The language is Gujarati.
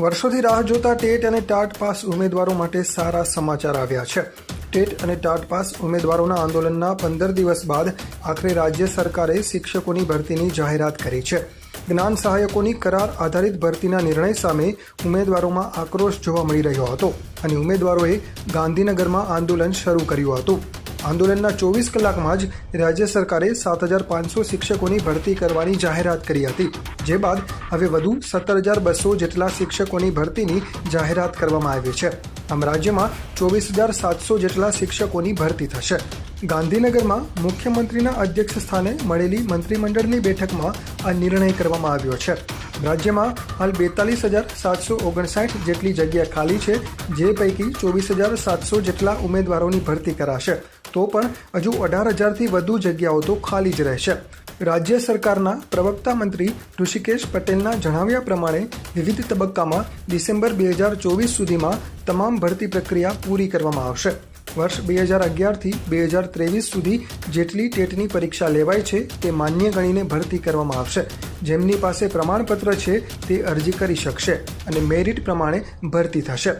વર્ષોથી રાહ જોતા ટેટ અને ટાટ પાસ ઉમેદવારો માટે સારા સમાચાર આવ્યા છે. ટેટ અને ટાટ પાસ ઉમેદવારોના આંદોલનના પંદર દિવસ બાદ આખરે રાજ્ય સરકારે શિક્ષકોની ભરતીની જાહેરાત કરી છે. જ્ઞાન સહાયકોની કરાર આધારિત ભરતીના નિર્ણય સામે ઉમેદવારોમાં આક્રોશ જોવા મળી રહ્યો હતો અને ઉમેદવારોએ ગાંધીનગરમાં આંદોલન શરૂ કર્યું હતું. આંદોલનના ચોવીસ કલાકમાં જ રાજ્ય સરકારે સાત હજાર પાંચસો શિક્ષકોની ભરતી કરવાની જાહેરાત કરી હતી. જે બાદ હવે વધુ સત્તર હજાર બસો જેટલા શિક્ષકોની ભરતીની જાહેરાત કરવામાં આવી છે. આમ રાજ્યમાં ચોવીસ હજાર સાતસો જેટલા શિક્ષકોની ભરતી થશે. ગાંધીનગરમાં મુખ્યમંત્રીના અધ્યક્ષ સ્થાને મળેલી મંત્રીમંડળની બેઠકમાં આ નિર્ણય કરવામાં આવ્યો છે. રાજ્યમાં હાલ બેતાલીસ હજાર સાતસો ઓગણસાઠ જેટલી જગ્યા ખાલી છે, જે પૈકી ચોવીસ હજાર સાતસો જેટલા ઉમેદવારોની ભરતી કરાશે. તો પણ હજુ અઢાર હજારથી વધુ જગ્યાઓ તો ખાલી જ રહેશે. રાજ્ય સરકારના પ્રવક્તા મંત્રી ઋષિકેશ પટેલના જણાવ્યા પ્રમાણે વિવિધ તબક્કામાં ડિસેમ્બર બે હજાર ચોવીસ સુધીમાં તમામ ભરતી પ્રક્રિયા પૂરી કરવામાં આવશે. વર્ષ બે હજાર અગિયારથી બે હજાર ત્રેવીસ સુધી જેટલી ટેટની પરીક્ષા લેવાય છે તે માન્ય ગણીને ભરતી કરવામાં આવશે. જેમની પાસે પ્રમાણપત્ર છે તે અરજી કરી શકશે અને મેરિટ પ્રમાણે ભરતી થશે.